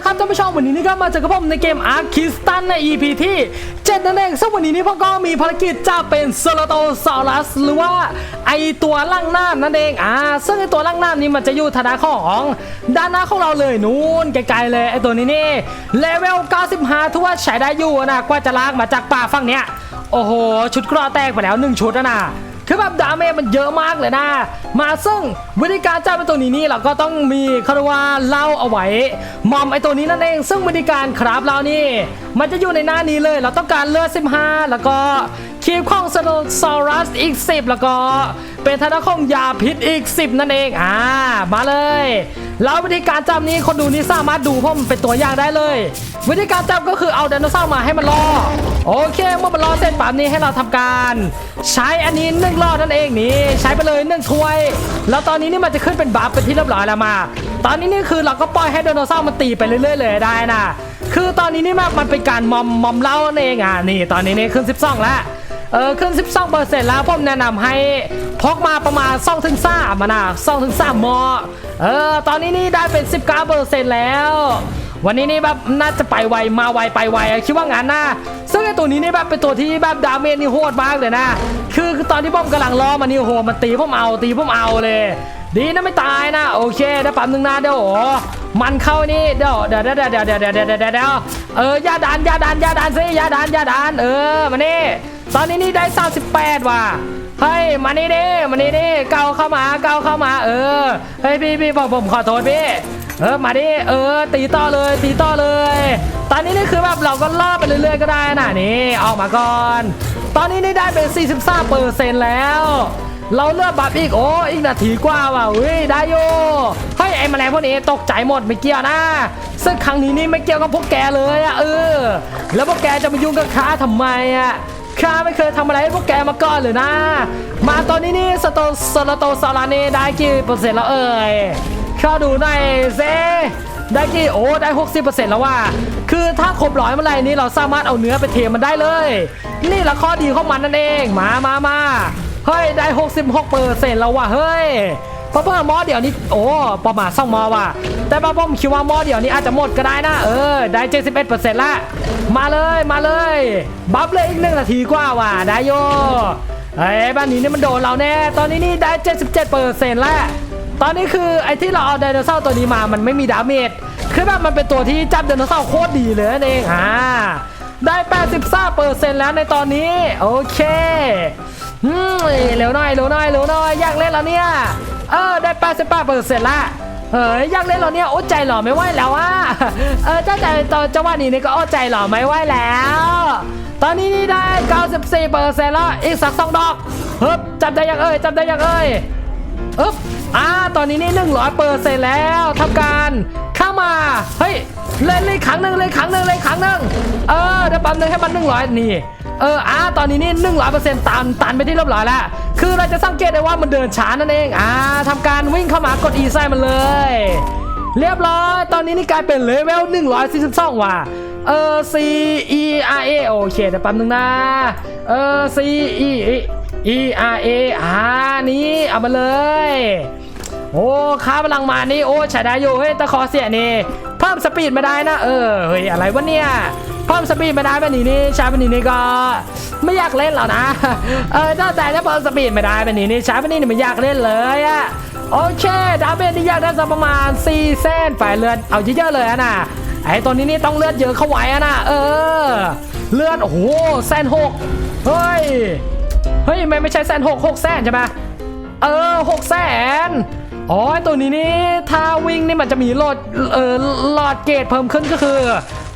ละครับท่านผู้ชมวันนี้นี่ก็มาเจอกับผมในเกมอาร์คิสตันใน EP ที่7นั่นเองซึ่งวันนี้นี่ผมก็มีภารกิจจะเป็นโซโลโตซอรัสหรือว่าไอตัวล่างน้ำนั่นเองอ่าซึ่งไอตัวล่างน้ำนี้มันจะอยู่ทางด้านของด้านหน้าของเราเลยนู้นไกลๆเลยไอตัวนี้นี่เลเวล 95ทั่วาใช้ได้อยู่นะกว่าจะลากมาจากป่าฝั่งเนี้ยโอ้โห ชุดเกรอแตกไปแล้วหนึ่งชุดนะ คือแบบดาเมจมันเยอะมากเลยนะ มาซึ่งวิธีการจับไอตัวนี้นี่เราก็ต้องมีคาว่าเล่าเอาไว้มอมไอตัวนี้นั่นเอง ซึ่งวิธีการครับเรานี่ มันจะอยู่ในหน้านี้เลย เราต้องการเลือด15 แล้วก็ คีบของสโนซอรัสอีก 10 แล้วก็เป็นธนาของยาพิษอีก 10 นั่นเองอ่ามาเลย แล้ววิธีการจับนี้คนดูนี่สามารถดูเพราะมันเป็นตัวอย่างได้เลย วิธีการจับก็คือเอาไดโนเสาร์มาให้มันรอโอเคเมื่อมันรอเสร็จปั๊บนี้ให้เราทำการ ใช้อันนี้นึ่งรอบนั่นเองนี่ใช้ไปเลยนึ่งถ้วย แล้วตอนนี้นี่มันจะขึ้นเป็นบัฟเป็นที่เรียบร้อยแล้วมา ตอนนี้นี่คือเราก็ปล่อยให้ไดโนเสาร์มันตีไปเรื่อยๆเลยได้นะคือตอนนี้นี่มันมันเป็นการมอมมอมเล่านั่นเองอะนี่ตอนนี้นี่ขึ้น 12 แล้ว เออขึ้น 12เปอร์เซ็นต์แล้วผมแนะนำให้พกมาประมาณ2ถึง3มานะ2ถึง3มอเออตอนนี้นี่ได้เป็น 19เปอร์เซ็นต์แล้ว วันนี้นี่แบบน่าจะไปไวมาไวไปไวคิดว่างานหน้าซึ่งไอตัวนี้นี่แบบเป็นตัวที่แบบดาเมจนี่โหดมากเลยนะ คือตอนที่ผมกำลังล้อมันนี่โหมันตีผมเอาตีผมเอาเลย ดีนะไม่ตายนะ โอเคได้ปั๊มหนึ่งนาเดี๋ยวมันเข้านี่เดี๋ยวเดี๋ยวเดี๋ยวเดี๋ยวเดี๋ยวเดี๋ยวเดี๋เออยาดันยาดันยาดันสิยาดันยาดันเออมานี่ ตอนนี้นี่ได้ 38 ว่ะเฮ้ยมานี่ดิมานี่ดิเกาเข้ามาเกาเข้ามา เออเฮ้ยพี่พี่บอกผมขอโทษพี่เออมาดิเออ ตีต่อเลยตีต่อเลย ตอนนี้นี่คือแบบเราก็ล่อไปเรื่อยๆก็ได้นะนี่ออกมาก่อน ตอนนี้นี่ได้เป็น 43เปอร์เซ็นต์แล้ว เราเลือกบัฟอีกโอ้อีกนาทีกว่าว่ะเฮ้ยได้อยู่เฮ้ยไอ้แมลงพวกนี้ตกใจหมดไม่เกี่ยวนะซึ่งครั้งนี้นี่ไม่เกี่ยวกับพวกแกเลยอะเออ แล้วพวกแกจะมายุ่งกับข้าทำไมอะ ข้าไม่เคยทำอะไรให้พวกแกมาก่อนเลยนะ มาตอนนี้นี่สโตสโลโตซาลานีได้กี่เปอร์เซ็นต์แล้วเอ่ยข้าดูหน่อยเซได้กี่โอ้ได้ 60%แล้วว่ะคือถ้าครบร้อยเมื่อไหร่นี้เราสามารถเอาเนื้อไปเทมันได้เลย นี่ละข้อดีของมันนั่นเอง มามามาเฮ้ยได้ 66%แล้วว่ะเฮ้ย เพราะเพิ่มมอเดี๋ยวนี้โอ้ประมาณสองมอว่ะแต่ป้าผมคิดว่ามอเดี๋ยวนี้อาจจะหมดก็ได้นะ เออ ได้71%ละมาเลยมาเลย บัฟเลยอีกหนึ่งนาทีกว่าว่ะได้โยเฮ้บ้านนี้นี่มันโดนเราแน่ ตอนนี้นี่ได้77%แล้วตอนนี้คือไอ้ที่เราเอาไดโนเสาร์ตัวนี้มามันไม่มีดาเมจคือแบบมันเป็นตัวที่จับไดโนเสาร์โคตรดีเลยนั่นเองอ่าได้83%แล้วในตอนนี้ โอเคเร็วหน่อยเร็วหน่อยเร็วหน่อยอยากเล่นแล้วเนี่ย เออได้88%ละเฮ้ยอยากเล่นแล้วเนี่ยโอ้ใจหล่อไม่ไหวแล้วอะเออเจ้าใจตอนจังหวะนี้นี่ก็โอ้ใจหล่อไม่ไหวแล้ว ตอนนี้นี่ได้94%แล้วอีกสักสองดอกเฮ้ยจับได้ยังเอ้ยจับได้ยังเอ้ยอึ๊บอ่าตอนนี้นี่หนึ่งร้อยเปอร์เซ็นต์แล้วทำการเข้ามาเฮ้ยเล่นเลยครั้งหนึ่งเลยครั้งหนึ่งเลยครั้งหนึ่งเออเดี๋ยวปั๊มหนึ่งให้มันหนึ่งร้อยนี่เอออ่าตอนนี้นี่หนึ่งร้อยเปอร์เซ็นต์ตันตันไปที่เรียบร้อยแล้ว คือเราจะสังเกตได้ว่ามันเดินช้านั่นเอง อ่าทำการวิ่งเข้ามากด E ใส่มันเลย เรียบร้อย ตอนนี้นี่กลายเป็นเลเวล142ว่ะเออ C E R A โอเคเดี๋ยวแป๊บนึงนะ เออ C E E R A อ่านี่เอามาเลย โอ้ค้าพลังมานี่โอ้ใช้ได้อยู่เฮ้ยต่ขอเสียนี่เพิ่มสปีดมาได้นะ เออเฮ้ยอะไรวะเนี่ยเพิ่มสปีดมาได้แบบนี้นี่ใช้แบบนี้นี่ก็ ไม่อยากเล่นแล้วนะ เออถ้าแต่ถ้าเพิ่มสปีดไม่ได้แบบนี้นี่ใช้แบบนี้นี่ไม่อยากเล่นเลยอะโอเคดาเมจนี่อยากได้สักประมาณ4เส้นฝ่ายเลือดเอาเยอะๆเลยอะนะไอ้ตัวนี้นี่ต้องเลือดเยอะเข้าไว้อะนะเออ เลือดโอ้โหแสนหกเฮ้ยเฮ้ยไม่ไม่ใช่แสนหกหกแสนใช่ไหมเออหกแสนอ๋อไอตัวนี้นี่ถ้าวิ่งนี่มันจะมีโหลดเออหลอดเกตเพิ่มขึ้นก็คือ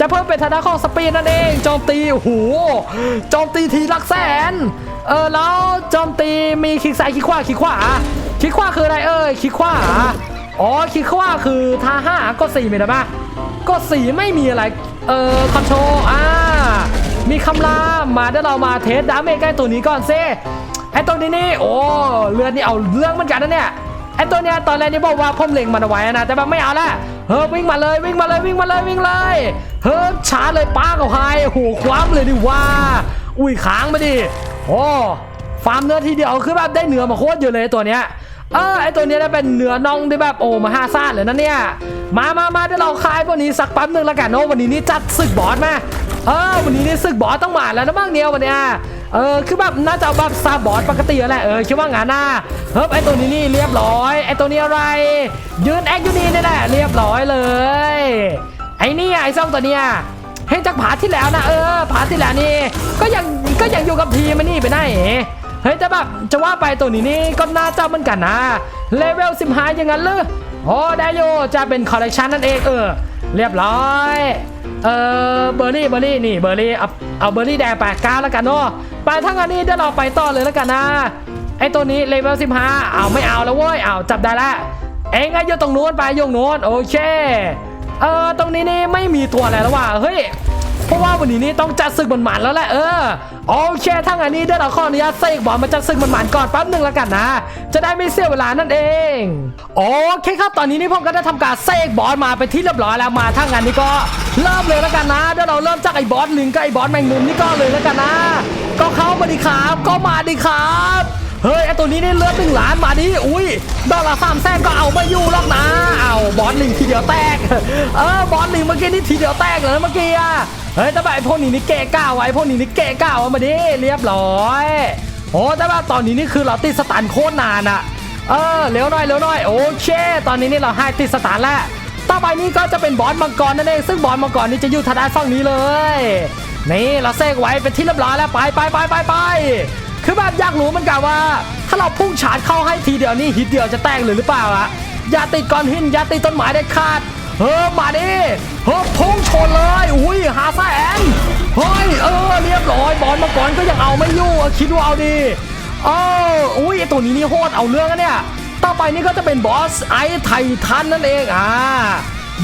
จะเพิ่มเป็นทางด้านของสปีดนั่นเองโจมตีโอ้โหโจมตีทีลักแสน เออแล้วโจมตีมีคลิกซ้ายคลิกขวาคลิกขวาคลิกขวาคืออะไรเอ้ยคลิกขวาอ๋อคลิกขวาคือท่าห้ากดสี่มีอะปะกดสี่ไม่มีอะไรเออคอนโทรอ่ามีคำรามมาเดี๋ยวเรามาเทสดาเมจใกล้ตัวนี้ก่อนเซไอตัวนี้นี่โอ้เลือดนี่เอาเรื่องเหมือนกันนะเนี่ยไอตัวเนี้ยตอนแรกนี่บอกว่าผมเล็งมันเอาไว้นะแต่แบบไม่เอาละเฮ้ยวิ่งมาเลยวิ่งมาเลยวิ่งมาเลยวิ่งเลย เฮ้ยช้าเลยป้าเขาหายโอ้โหคว้ามเลยดิว่า อุ้ยค้างไปดิโอ้ฟาร์มเนื้อทีเดียวคือแบบได้เนื้อมาโคตรเยอะเลยตัวเนี้ยเออไอตัวเนี้ยนะเป็นเนื้อน่องที่แบบโอ้มหาศาเลยนะเนี่ยมามามาเดี๋ยวเราคายพวกนี้สักแป๊บนึงแล้วกันเนาะวันนี้นี่จัดศึกบอสมาเออวันนี้นี่ศึกบอสต้องมาแล้วนะบ้างเนี่ยวันเนี้ยเออคือแบบน่าจะแบบซาบอสปกติแหละเออคิดว่างั้นนะเฮ้ยไอตัวนี้นี่เรียบร้อยไอตัวนี้อะไร ยืนแอคอยู่นี่นี่แหละเรียบร้อยเลย ไอ้เนี่ยไอ้ซ่องตัวเนี้ยเห็นจากผาที่แล้วนะเออผาที่แล้วนี่ก็ยังก็ยังอยู่กับทีมมันนี่ไปไหนเฮ้ยแต่แบบจะว่าไปตัวนี้นี่ก็น่าเจะเหมือนกันนะเลเวล15อย่างนั้นเลยโอ้ได้โยจะเป็นคอลเลกชันนั่นเองเออเรียบร้อยเออเบอร์รี่เบอร์รี่นี่เบอร์รี่เอาเอาเบอร์รี่แดงแปดก้าแล้วกันเนาะไปทั้งอันนี้เดี๋ยวเราไปต่อเลยแล้วกันนะไอ้ตัวนี้เลเวล15เอาไม่เอาแล้วเว้ยเอาจับได้ละเอ็งอะอยู่ตรงนู้นไปยงนู้นโอเค เออตรงนี้นี่ไม่มีตัวอะไรแล้วว่ะเฮ้ยเพราะว่าวันนี้นี่ต้องจัดศึกมันหมันๆแล้วแหละเออโอเคถ้างั้นนี้เดี๋ยวเราขออนุญาตเสกบอลมาจัดศึกมันหมันๆก่อนแป๊บหนึ่งแล้วกันนะ จะได้ไม่เสียเวลานั่นเองโอเคครับตอนนี้นี่ผมก็ได้ทำการเสกบอลมาไปที่เรียบร้อยแล้วมาถ้างั้นนี่ก็เริ่มเลยแล้วกันนะเดี๋ยวเราเริ่มจากไอ้บอสลิงกับไอ้บอสแมงมุมนี่ก็เลยแล้วกันนะ ก็เข้ามาดิครับก็มาดิครับ เฮ้ยไอตัวนี้นี่เลือดหนึ่งล้านมาดิอุ้ยดอลลาร์สามแสนก็เอาไม่อยู่หรอกนะเอาบอสหนึ่งทีเดียวแตกเออบอสหนึ่งเมื่อกี้นี่ทีเดียวแตกเลยนะเมื่อกี้อะเฮ้ยแต่แบบไอพวกนี้นี่เกะก้าวไว้พวกนี้นี่เกะก้าวเอามาดิเรียบร้อยโอ้แต่ว่าตอนนี้นี่คือเราติดสตันโคตรนานอะเออเร็วหน่อยเร็วหน่อยโอเคตอนนี้นี่เราให้ติดสตันแล้วต่อไปนี้ก็จะเป็นบอสมังกรนั่นเองซึ่งบอสมังกรนี่จะอยู่ทางด้านฝั่งนี้เลยนี่เราเซกไว้เป็นที่เรียบร้อยแล้วไปไปไปไปไป คือแบบอยากรู้มือนกันว่า ถ้าเราพุ่งชาร์จเข้าให้ทีเดียวนี่ฮิตเดียวจะแตกเลยหรือเปล่าอะอย่าติดก้อนหินอย่าติดต้นไม้ได้ขาดเฮ้อมาดิเฮ้พุ่งชนเลยอุ้ยหาแสนเฮ้ยเออเรียบร้อยบอลมาก่อนก็ยังเอาไม่อยู่คิดว่าเอาดีเอออุ้ยตัวนี้นี่โคตรเอาเรื่องอะเนี่ยต่อไปนี่ก็จะเป็นบอสไอไททันนั่นเองอ่า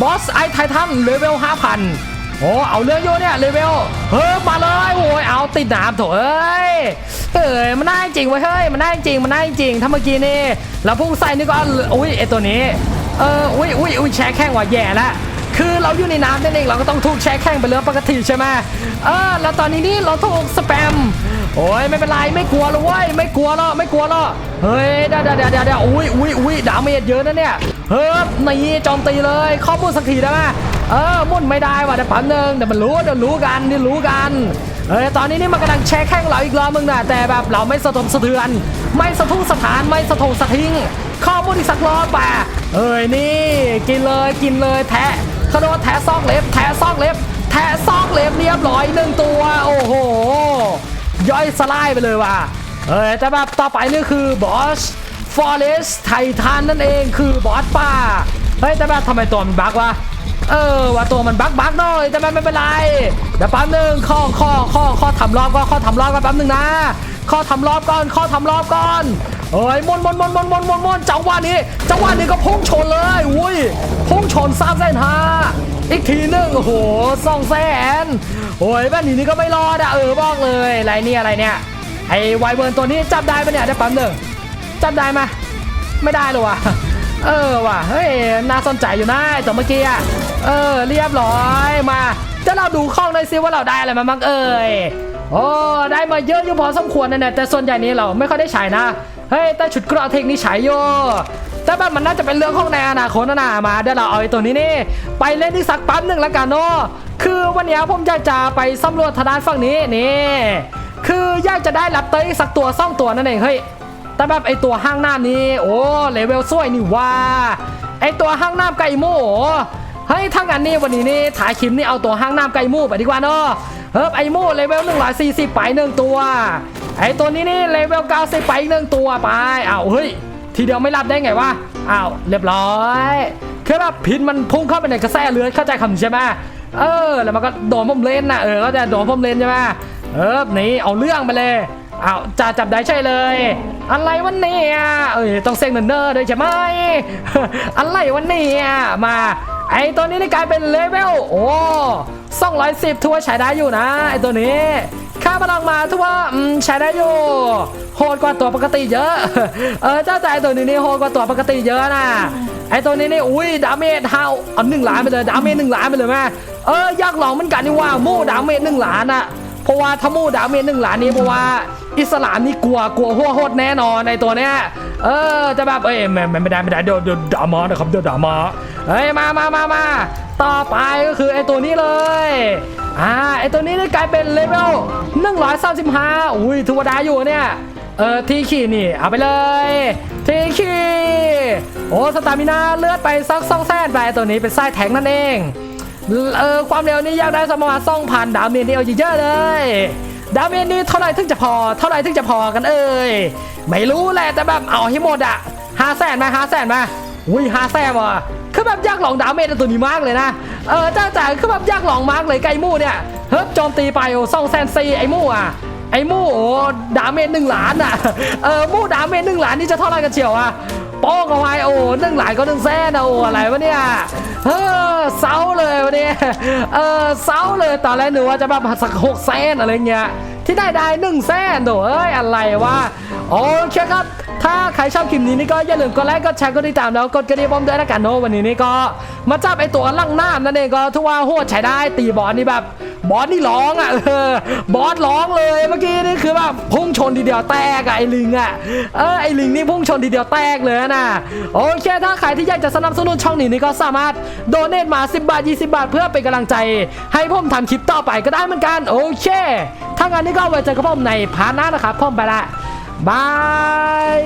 บอสไอไททันเลเวล5,000 โอ้เอาเรื่องโยเนี่ยเลเวลเฮ้ยมาเลยโอ้ยเอาติดน้ำโถเอ้ยเอ้ยมันได้จริงเว้ยเฮ้ยมันได้จริงมันได้จริงถ้าเมื่อกี้นี่เราพุ่งใส่นี่ก็อุ้ยไอตัวนี้เอออุ้ยอุ้ยอุ้ยแช่แข้งว่ะแย่ละคือเราอยู่ในน้ำนั่นเองเราก็ต้องถูกแช่แข้งไปเรื่องปกติใช่ไหมเออแล้วตอนนี้นี่เราถูกสแปมโอ้ยไม่เป็นไรไม่กลัวหรอกเว้ยไม่กลัวหรอกไม่กลัวหรอกเฮ้ยเดี๋ยวเดี๋ยวเดี๋ยวเดี๋ยวอุ้ยอุ้ยอุ้ยดาเมจเยอะนะเนี่ยเฮ้ยนี่โจมตีเลยข้อมูลสักทีได้ไหม เออมุ่นไม่ได้ว่ะเดี๋ยวแป๊บนึงเดี๋ยวมันรู้เดี๋ยวรู้กันเดี๋ยวรู้กันเออตอนนี้นี่มันกำลังแช่แข้งเราอีกรอบมึงนะแต่แบบเราไม่สะทมสะเทือน ไม่สะทุ่งสถานไม่สะทงสะทิ้งข้อมูลอีกสักรอบป่ะเอ้ยนี่ กินเลยกินเลยแทะขาโดนแทะซอกเล็บ แทะซอกเล็บ แทะซอกเล็บเรียบร้อยหนึ่งตัว โอ้โห ย่อยสลายไปเลยว่ะเอ้ยแต่แบบต่อไปนี่คือบอสฟอเรสไททันนั่นเองคือบอสป่าเฮ้ยแต่แบบทำไมตัวมันบักวะ เออว่าตัวมันบักบักหน่อยแต่มันไม่เป็นไรเดี๋ยวแป๊บนึงข้อข้อข้อข้อทำรอบก็ข้อทำรอบก็แป๊บนึงนะ ข้อทำรอบก่อนข้อทำรอบก่อนเอ้ยมนมนมนมนมนมนมนจังหวะนี้จังหวะนี้ก็พุ่งชนเลยอุ้ยพุ่งชนสามแสนหาอีกทีหนึ่งโอ้โหสองแสนโอ้ยแบบนี้นี่ก็ไม่รอดอะเออบอกเลยอะไรเนี่ยอะไรเนี่ยไอ้ไวเบิร์นตัวนี้จับได้ปะเนี่ยเดี๋ยวแป๊บนึงจับได้ไหมไม่ได้เลยวะ เออว่ะเฮ้ยน่าสนใจอยู่นะไอ้ตัวเมื่อกี้อะเออเรียบร้อยมาเดี๋ยวเราดูข้องหน่อยซิว่าเราได้อะไรมาบ้างเอ่ยโอ้ได้มาเยอะอยู่พอสมควรนะเนี่ยแต่ส่วนใหญ่นี้เราไม่ค่อยได้ใช้นะเฮ้ยแต่ชุดเกราะเทคนี่ใช้อยู่แต่แบบมันน่าจะเป็นเรื่องของในอนาคตนะมาเดี๋ยวเราเอาไอ้ตัวนี้นี่ไปเล่นที่สักปั๊บหนึ่งแล้วกันเนาะคือวันนี้ผมอยาจะไปสำรวจทางด้านฝั่งนี้นี่คืออยากจะได้ลับเตอร์อีกสักตัวซ่องตัวนั่นเองเฮ้ย แต่แบบไอตัวห้างหน้ำนี้ โอ้เลเวลสวยนี่ว่าไอตัวห้างน้ำไก่หมูเฮ้ยถ้างั้นนี่วันนี้นี่ถ่ายคลิปนี่เอาตัวห้างน้ำไก่หมูไปดีกว่าเนาะเฮ้ยไอหมูเลเวล140ไปหนึ่งตัว ไอตัวนี้นี่เลเวล90ไปอีกหนึ่งตัวไปอ้าวเฮ้ยทีเดียวไม่รับได้ไงวะอ้าวเรียบร้อยคือแบบพิษมันพุ่งเข้าไปในกระแสเลือดเข้าใจคำใช่ไหมเออ แล้วมันก็โดนผมเล่นนะเออก็จะโดนผมเล่นใช่ไหมเออนี่เอาเรื่องไปเลยอ้าวจ่าจับได้ใช่เลย อะไรวันนี้อะเอ้ยต้องเซ็งเนินๆด้วยใช่ไหมอะไรวันนี้อะมาไอตัวนี้นี่กลายเป็นเลเวลโอ้สองร้อยสิบทั่วใช้ได้อยู่นะไอตัวนี้ค่าพลังมาทั่วใช้ได้อยู่โหดกว่าตัวปกติเยอะ เออเจ้าใจตัวนี้นี่โหดกว่าตัวปกติเยอะนะไอตัวนี้นี่อุ้ยดาเมจเท่าเอาหนึ่งล้านไปเลยดาเมจหนึ่งล้านไปเลยแม่เอออยากลองมือนกันนี่ว่าโม่ดาเมจหนึ่งล้านอะ เพราะว่าถ้ามูดาเมจหนึ่งหลานนี้เพราะว่าอิสลามนี่กลัวกลัวหัวโหดแน่นอนในตัวเนี้ยเออจะแบบเอ้ยไม่ไม่ได้ไม่ได้เดี๋ยวเดี๋ยวด่ามานะครับเดี๋ยวด่ามาเฮ้ยมามามามาต่อไปก็คือไอตัวนี้เลยอ่าไอตัวนี้นี่กลายเป็นเลเวล135อุ้ยถือว่าได้อยู่เนี่ยเออทีขี่นี่เอาไปเลยทีขี่โอ้สตามินาเลือดไปสักสองแสนไปตัวนี้เป็นไส้แทงนั่นเอง เออความเร็วนี่ยากได้สมมาส่องพันดาวเมจนี่เอาเยอะเลย ดาวเมจนี่เท่าไหร่ถึงจะพอ เท่าไหร่ถึงจะพอกันเอ่ยไม่รู้แหละแต่แบบเอาให้หมดอะห้าแสนมาห้าแสนมาอุ้ยห้าแสนว่ะคือแบบยากหลองดาวเมจตัวนี้มากเลยนะเออจ้าจ๋าคือแบบยากหลองมากเลยไก่มู่เนี่ยเฮ้ยโจมตีไปโอ้สองแสนสี่ไอ้มู่อะไอ้มู่โอ้ดาเมจหนึ่งล้านอะเออมู่ดาเมจหนึ่งล้านนี่จะเท่าไรกันเชียวอะโป้งเอาไว้โอ้หนึ่งหลายก็หนึ่งแสนนะโอ้อะไรวะเนี่ยเออเศร้า เออเศร้าเลยตอนแรกหนูว่าจะแบบสักหกแสนอะไรเงี้ยที่ได้ได้หนึ่งแสนโถเอ้ยอะไรวะโอเคครับถ้าใครชอบคลิปนี้นี่ก็อย่าลืมกดไลค์กดแชร์กดติดตามแล้วกดกระดิ่งบอมด้วยนะกันเนอะวันนี้นี่ก็มาจับไอตัวลังหน้านั่นเองก็ถือว่าโหดใช้ได้ตีบอลนี่แบบ บอสนี่ร้องอะเออบอสร้องเลยเมื่อกี้นี่คือแบบพุ่งชนทีเดียวแตกอะไอลิงอะเออไอลิงนี่พุ่งชนทีเดียวแตกเลยนะโอเคถ้าใครที่อยากจะสนับสนุนช่องนี้นี่ก็สามารถโดเนทมา 10 บาท 20 บาท เพื่อเป็นกำลังใจ ให้ผมทำคลิปต่อไปก็ได้เหมือนกันโอเคถ้างั้นนี่ก็ไว้เจอกับผมในพาร์ทหน้านะครับผมไปละบาย